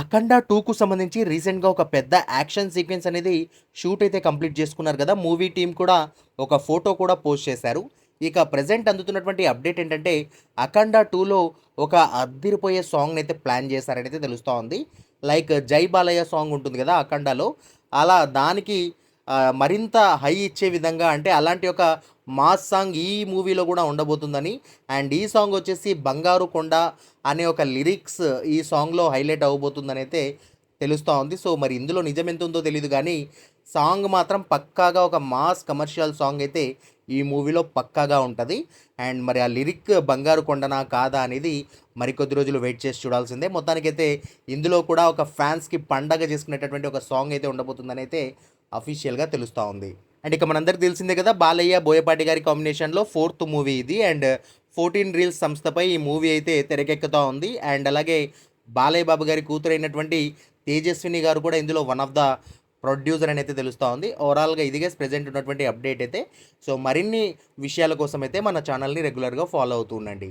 అఖండ టూకు సంబంధించి రీసెంట్గా ఒక పెద్ద యాక్షన్ సీక్వెన్స్ అనేది షూట్ అయితే కంప్లీట్ చేసుకున్నారు కదా. మూవీ టీం కూడా ఒక ఫోటో కూడా పోస్ట్ చేశారు. ఇక ప్రజెంట్ అందుతున్నటువంటి అప్డేట్ ఏంటంటే అఖండ టూలో ఒక అద్దిరిపోయే సాంగ్ అయితే ప్లాన్ చేశారని అయితే తెలుస్తూ ఉంది. లైక్ జై బాలయ్య సాంగ్ ఉంటుంది కదా అఖండలో. అలా దానికి మరింత హై ఇచ్చే విధంగా అంటే అలాంటి ఒక మాస్ సాంగ్ ఈ మూవీలో కూడా ఉండబోతుందని అండ్ ఈ సాంగ్ వచ్చేసి బంగారు కొండ అనే ఒక లిరిక్స్ ఈ సాంగ్లో హైలైట్ అవ్వబోతుందని అయితే తెలుస్తూ ఉంది. సో మరి ఇందులో నిజం ఎంత ఉందో తెలియదు కానీ సాంగ్ మాత్రం పక్కాగా ఒక మాస్ కమర్షియల్ సాంగ్ అయితే ఈ మూవీలో పక్కాగా ఉంటుంది. అండ్ మరి ఆ లిరిక్ బంగారు కొండనా కాదా అనేది మరికొద్ది రోజులు వెయిట్ చేసి చూడాల్సిందే. మొత్తానికైతే ఇందులో కూడా ఒక ఫ్యాన్స్కి పండగ చేసుకునేటటువంటి ఒక సాంగ్ అయితే ఉండబోతుందని అయితే అఫీషియల్గా తెలుస్తూ ఉంది. అండ్ ఇక మనందరికి తెలిసిందే కదా బాలయ్య బోయపాటి గారి కాంబినేషన్లో ఫోర్త్ మూవీ ఇది. అండ్ ఫోర్టీన్ రీల్స్ సంస్థపై ఈ మూవీ అయితే తెరకెక్కుతూ ఉంది. అండ్ అలాగే బాలయ్య బాబు గారి కూతురైనటువంటి తేజస్విని గారు కూడా ఇందులో వన్ ఆఫ్ ద ప్రొడ్యూసర్ అని అయితే తెలుస్తూ ఉంది. ఓవరాల్గా ఇదిగే ప్రెజెంట్ ఉన్నటువంటి అప్డేట్ అయితే. సో మరిన్ని విషయాల కోసం అయితే మన ఛానల్ని రెగ్యులర్గా ఫాలో అవుతూ ఉండండి.